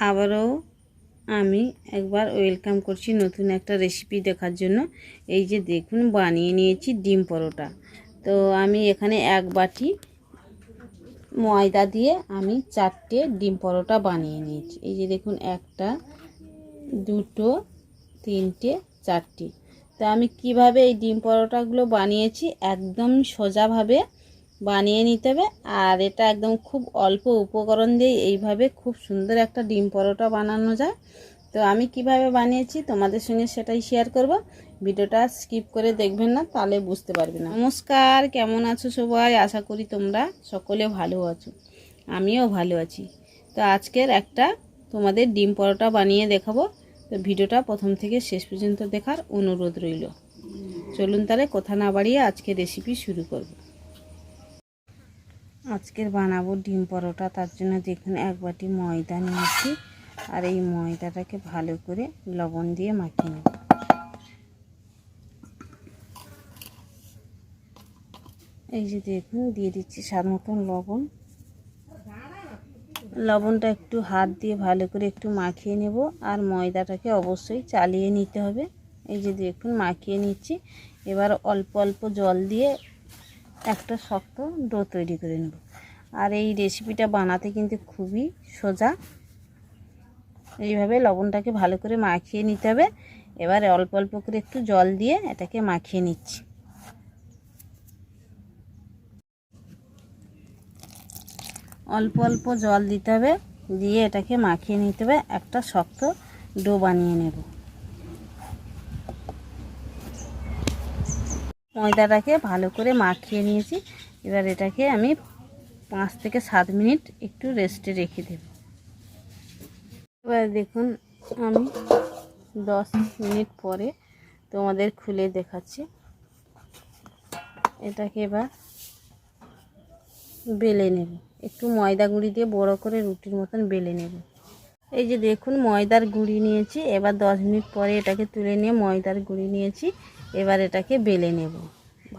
আবারও আমি একবার ওয়েলকাম করছি নতুন একটা রেসিপি দেখার জন্য। এই যে দেখুন, বানিয়ে নিয়েছি ডিম পরোটা। তো আমি এখানে এক বাটি ময়দা দিয়ে আমি চারটে ডিম পরোটা বানিয়ে নিয়েছি। এই যে দেখুন, একটা, দুটো, তিনটে, চারটে। তো আমি কীভাবে এই ডিম পরোটাগুলো বানিয়েছি? একদম সোজাভাবে বানিয়ে নিতে হবে। আর এটা একদম খুব অল্প উপকরণ দিয়ে এইভাবে খুব সুন্দর একটা ডিম পরোটা বানানো যায়। তো আমি কীভাবে বানিয়েছি তোমাদের সঙ্গে সেটাই শেয়ার করব। ভিডিওটা স্কিপ করে দেখবেন না, তাহলে বুঝতে পারবে না। নমস্কার, কেমন আছো সবাই? আশা করি তোমরা সকলে ভালো আছো। আমিও ভালো আছি। তো আজকের একটা তোমাদের ডিম পরোটা বানিয়ে দেখাবো। তো ভিডিওটা প্রথম থেকে শেষ পর্যন্ত দেখার অনুরোধ রইল। চলুন তাহলে কথা না বাড়িয়ে আজকে রেসিপি শুরু করব। আজকের বানাবো ডিম পরোটা, তার জন্য দেখুন এক বাটি ময়দা নিয়েছি। আর এই ময়দাটাকে ভালো করে লবণ দিয়ে মাখিয়ে নেব। এই যে দেখুন, দিয়ে দিচ্ছি স্বাদ মতন লবণ। লবণটা একটু হাত দিয়ে ভালো করে একটু মাখিয়ে নেব, আর ময়দাটাকে অবশ্যই চালিয়ে নিতে হবে। এই যে দেখুন, মাখিয়ে নিচ্ছি। এবার অল্প অল্প জল দিয়ে একটা শক্ত ডো তৈরি করে নেব। আর এই রেসিপিটা বানাতে কিন্তু খুবই সোজা। এইভাবে লবণটাকে ভালো করে মাখিয়ে নিতে হবে। এবারে অল্প অল্প করে একটু জল দিয়ে এটাকে মাখিয়ে নিচ্ছি। অল্প অল্প জল দিতে হবে। দিয়ে এটাকে মাখিয়ে নিতে হবে। একটা শক্ত ডো বানিয়ে নেব। ময়দাটাকে ভালো করে মাখিয়ে নিয়েছি। এবার এটাকে আমি পাঁচ থেকে সাত মিনিট একটু রেস্টে রেখে দেব। এবার দেখুন, আমি দশ মিনিট পরে তোমাদের খুলে দেখাচ্ছি। এটাকে এবার বেলে নেব। একটু ময়দা গুঁড়ি দিয়ে বড় করে রুটির মতন বেলে নেব। এই যে দেখুন, ময়দার গুঁড়ি নিয়েছি। এবার দশ মিনিট পরে এটাকে তুলে নিয়ে ময়দার গুঁড়ি নিয়েছি। এবার এটাকে বেলে নেব।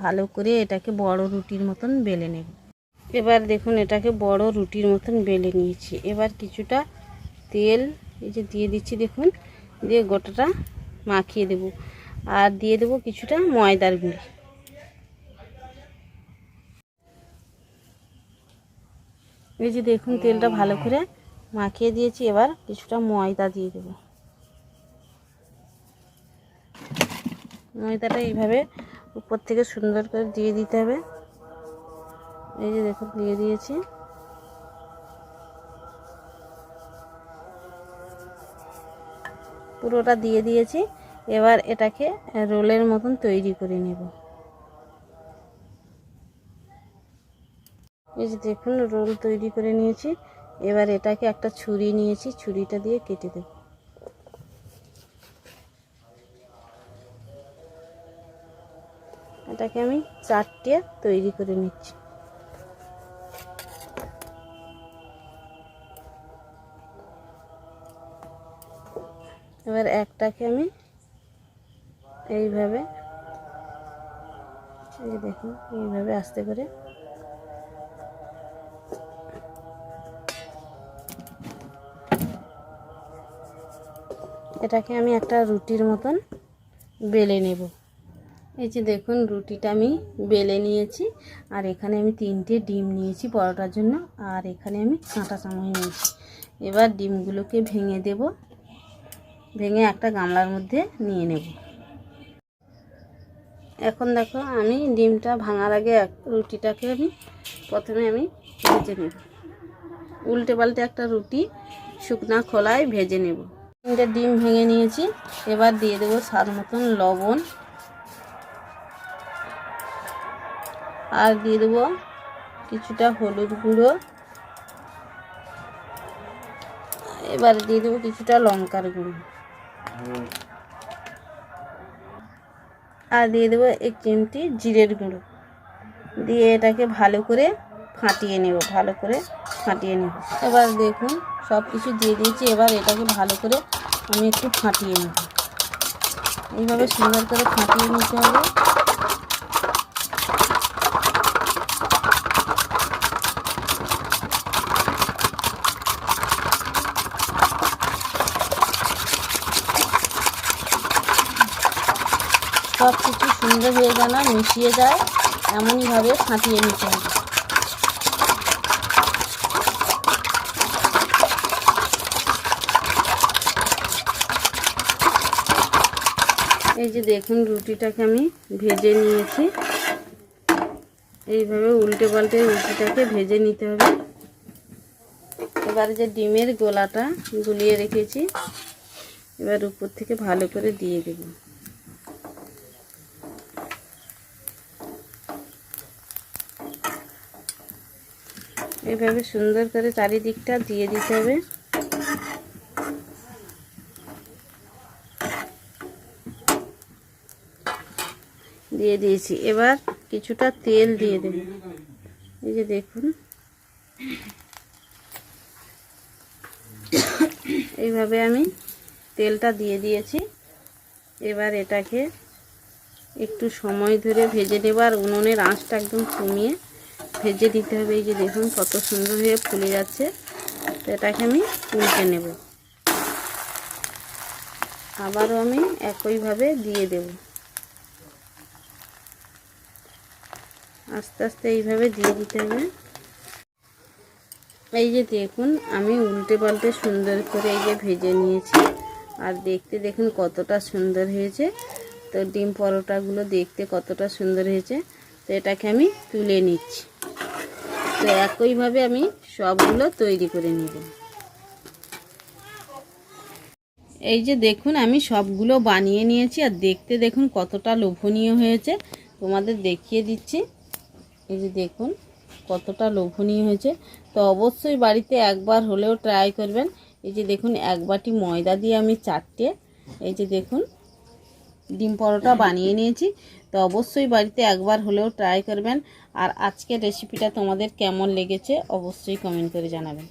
ভালো করে এটাকে বড় রুটির মতন বেলে নেব। এবার দেখুন এটাকে বড় রুটির মতন বেলে নিয়েছি। এবার কিছুটা তেল এই যে দিয়ে দিচ্ছি দেখুন, দিয়ে গোটাটা মাখিয়ে দেব। আর দিয়ে দেব কিছুটা ময়দার গুঁড়ি। এই যে দেখুন তেলটা ভালো করে মাখিয়ে দিয়েছি। এবার কিছুটা ময়দা দিয়ে দেব। ময়দাটা এইভাবে উপর থেকে সুন্দর করে দিয়ে দিতে হবে। এই যে দেখুন, দিয়ে দিয়েছি। পুরোটা দিয়ে দিয়েছি। এবার এটাকে রোলের মতন তৈরি করে নেব। এই যে দেখুন, রোল তৈরি করে নিয়েছি। এবার এটাকে একটা ছুরি নিয়েছি, ছুরিটা দিয়ে কেটে দেব। এটাকে আমি চারটে তৈরি করে নিচ্ছি। এবার একটাকে আমি এইভাবে, এই দেখুন, এইভাবে আস্তে করে এটাকে আমি একটা রুটির মতন বেলে নেব। এই যে দেখুন, রুটিটা আমি বেলে নিয়েছি। আর এখানে আমি তিনটে ডিম নিয়েছি পরোটার জন্য, আর এখানে আমি কাঁটা চামচ নিয়েছি। এবার ডিমগুলোকে ভেঙে দেব। ভেঙে একটা গামলার মধ্যে নিয়ে নেব। এখন দেখো, আমি ডিমটা ভাঙার আগে এক রুটিটাকে আমি প্রথমে আমি ভেজে নেব। উল্টে পাল্টে একটা রুটি শুকনা খোলায় ভেজে নেব। তিনটে ডিম ভেঙে নিয়েছি। এবার দিয়ে দেবো স্বাদ মতন লবণ। আর দিয়ে দেবো কিছুটা হলুদ গুঁড়ো। এবার দিয়ে দেবো কিছুটা লঙ্কার গুঁড়ো। আর দিয়ে দেবো এক চিমটি জিরের গুঁড়ো। দিয়ে এটাকে ভালো করে ফাটিয়ে নেব, ভালো করে ফাটিয়ে নেব। এবার দেখুন সব কিছু দিয়ে দিয়েছি, এবার এটাকে ভালো করে আমি একটু ফাটিয়ে নেব। এইভাবে সুন্দর করে ফাটিয়ে নিতে হবে। সব কিছু সুন্দর হয়ে যেন মিশিয়ে যায় এমনইভাবে ফাটিয়ে নিতে হবে। এই যে দেখুন রুটিটাকে আমি ভেজে নিয়েছি। এইভাবে উল্টে পাল্টে রুটিটাকে ভেজে নিতে হবে। এবার যে ডিমের গোলাটা গুলিয়ে রেখেছি, এবার উপর থেকে ভালো করে দিয়ে দেব। এইভাবে সুন্দর করে চারিদিকটা দিয়ে দিতে হবে। দিয়ে দিয়েছি। এবার কিছুটা তেল দিয়ে দেব। এই যে দেখুন। এইভাবে আমি তেলটা দিয়ে দিয়েছি। এবার এটাকে একটু সময় ধরে ভেজে নেব আর উনুনের আঁচটা একদম কমিয়ে ভেজে দিতে হবে। এই যে দেখুন কত সুন্দর হয়ে ফুলে যাচ্ছে। তো এটাকে আমি উল্টে নেব। আবারও আমি একইভাবে দিয়ে দেব। আস্তে আস্তে এইভাবে দিয়ে দিতে হবে। এই যে দেখুন, আমি উল্টে পাল্টে সুন্দর করে এই যে ভেজে নিয়েছি। আর দেখতে দেখুন কতটা সুন্দর হয়েছে। তো ডিম পরোটাগুলো দেখতে কতটা সুন্দর হয়েছে। তো এটাকে আমি তুলে নিচ্ছি। তো একইভাবে আমি সবগুলো তৈরি করে নেব। এই যে দেখুন, আমি সবগুলো বানিয়ে নিয়েছি আর দেখতে দেখুন কতটা লোভনীয় হয়েছে। তোমাদের দেখিয়ে দিচ্ছি। এই যে দেখুন, কতটা লোভনীয় হয়েছে। তো অবশ্যই বাড়িতে একবার হলেও ট্রাই করবেন। এই যে দেখুন, এক বাটি ময়দা দিয়ে আমি চারটে, এই যে দেখুন ডিম পরোটা বানিয়ে নিয়েছি। তো অবশ্যই বাড়িতে একবার হলেও ট্রাই করবেন। আর আজকের রেসিপিটা তোমাদের কেমন লেগেছে অবশ্যই কমেন্ট করে জানাবেন।